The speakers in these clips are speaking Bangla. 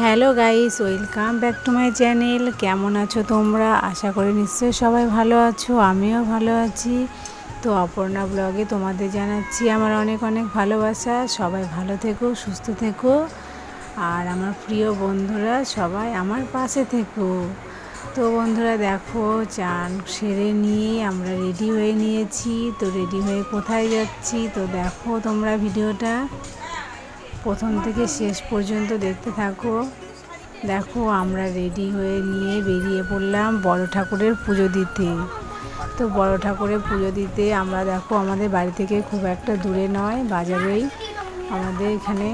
Hello guys, welcome back to my channel. কেমন আছো তোমরা? আশা করি নিশ্চয়ই সবাই ভালো আছো, আমিও ভালো আছি। তো অপর্ণা ব্লগে তোমাদের জানাচ্ছি আমার অনেক অনেক ভালোবাসা। সবাই ভালো থেকো, সুস্থ থেকো। আর আমার প্রিয় বন্ধুরা, সবাই আমার পাশে থেকো। তো বন্ধুরা, দেখো, চান সেরে নিয়ে আমরা রেডি হয়ে নিয়েছি। তো রেডি হয়ে কোথায় যাচ্ছি? তো দেখো তোমরা ভিডিওটা। প্রথম থেকে শেষ পর্যন্ত দেখতে থাকো। দেখো, আমরা রেডি হয়ে নিয়ে বেরিয়ে পড়লাম বড় ঠাকুরের পুজো দিতে। তো বড় ঠাকুরের পুজো দিতে আমরা দেখো, আমাদের বাড়ি থেকে খুব একটা দূরে নয়, বাজারেই। আমাদের এখানে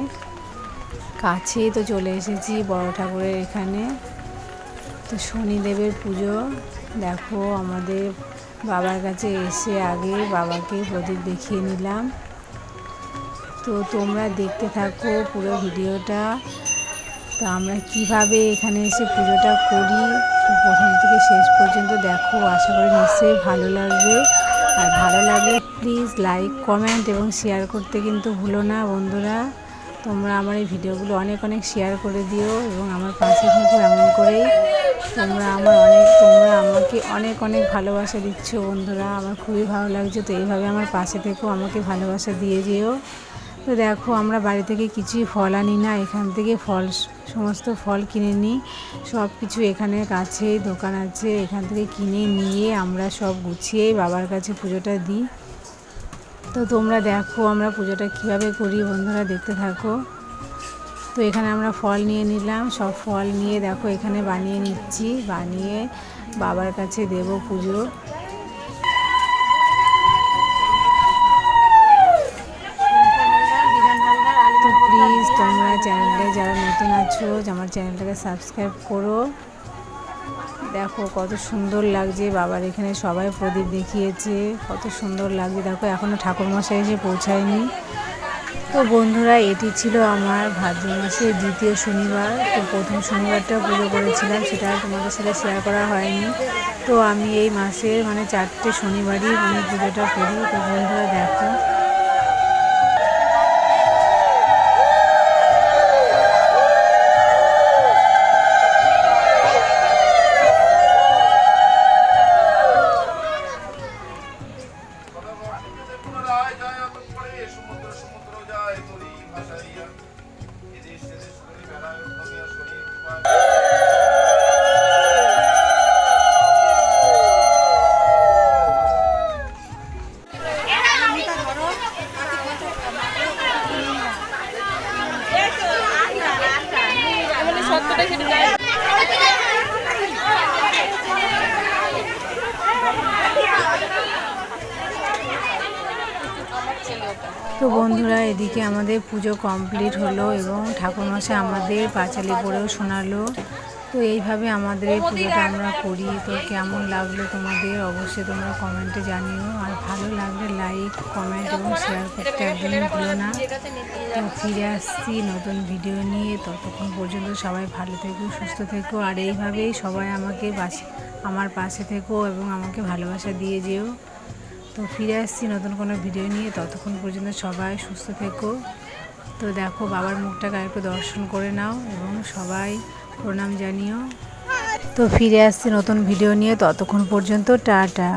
কাছেই তো চলে এসেছি বড় ঠাকুরের এখানে। তো শনিদেবের পুজো, দেখো, আমাদের বাবার কাছে এসে আগে বাবাকে প্রদীপ দেখিয়ে নিলাম। তো তোমরা দেখতে থাকো পুরো ভিডিওটা। তো আমরা কীভাবে এখানে এসে পুজোটা করি? তো প্রথম থেকে শেষ পর্যন্ত দেখো, আশা করি নিশ্চয়ই ভালো লাগবে। আর ভালো লাগলে প্লিজ লাইক কমেন্ট এবং শেয়ার করতে কিন্তু ভুলো না বন্ধুরা। তোমরা আমার এই ভিডিওগুলো অনেক অনেক শেয়ার করে দিও এবং আমার পাশে থাকো এমন করেই। তোমরা আমার অনেক, তোমরা আমাকে অনেক অনেক ভালোবাসা দিচ্ছ বন্ধুরা। আমার খুবই ভালো লাগছে, তো এইভাবে আমার পাশে থেকেও আমাকে ভালোবাসা দিয়ে যেও। তো দেখো, আমরা বাড়ি থেকে কিছুই ফল আনি না। এখান থেকে ফল, সমস্ত ফল কিনে নিই। সব কিছু এখানে কাছেই দোকান আছে। এখান থেকে কিনে নিয়ে আমরা সব গুছিয়ে বাবার কাছে পুজোটা দিই। তো তোমরা দেখো, আমরা পুজোটা কীভাবে করি বন্ধুরা, দেখতে থাকো। তো এখানে আমরা ফল নিয়ে নিলাম। সব ফল নিয়ে দেখো, এখানে বানিয়ে নিচ্ছি। বানিয়ে বাবার কাছে দেব পুজো। আছো আমার চ্যানেলটাকে সাবস্ক্রাইব করো। দেখো কত সুন্দর লাগছে, বাবার এখানে সবাই প্রদীপ দেখিয়েছে, কত সুন্দর লাগছে। দেখো এখনও ঠাকুরমশাই এসে পৌঁছায়নি। তো বন্ধুরা, এটি ছিল আমার ভাদ্র মাসের দ্বিতীয় শনিবার। তো প্রথম শনিবারটা পুজো করেছিলাম, সেটা তোমাদের সাথে শেয়ার করা হয়নি। তো আমি এই মাসের মানে চারটে শনিবারই আমি পুজোটা করি। তো বন্ধুরা, দেখো সমুদ্র সমুদ্র যায় তরি ভাসাইয়া এদেশ সেদেশ করি বেড়ায় ভূমিয়া শরীর উপায় তো বন্ধুরা, এদিকে আমাদের পুজো কমপ্লিট হলো এবং ঠাকুরমশাই আমাদের পাঁচালি পড়েও শোনালো। তো এইভাবে আমাদের পুজোটা আমরা করি। তো কেমন লাগল তোমাদের? অবশ্যই তোমরা কমেন্টে জানিও। আর ভালো লাগলে লাইক কমেন্ট এবং শেয়ার করতে একদমই ভুলো না। তো ফিরে আসছি নতুন ভিডিও নিয়ে। ততক্ষণ পর্যন্ত সবাই ভালো থেকো, সুস্থ থেকো। আর এইভাবেই সবাই আমাকে পাশে আমার পাশে থেকো এবং আমাকে ভালোবাসা দিয়ে যেও। তো ফিরে আসছি নতুন কোনো ভিডিও নিয়ে। ততক্ষণ পর্যন্ত সবাই সুস্থ থেকো। তো দেখো, বাবার মুখটাকে আরেকটু দর্শন করে নাও এবং সবাই প্রণাম জানিও। তো ফিরে আসছি নতুন ভিডিও নিয়ে। ততক্ষণ পর্যন্ত, টাটা।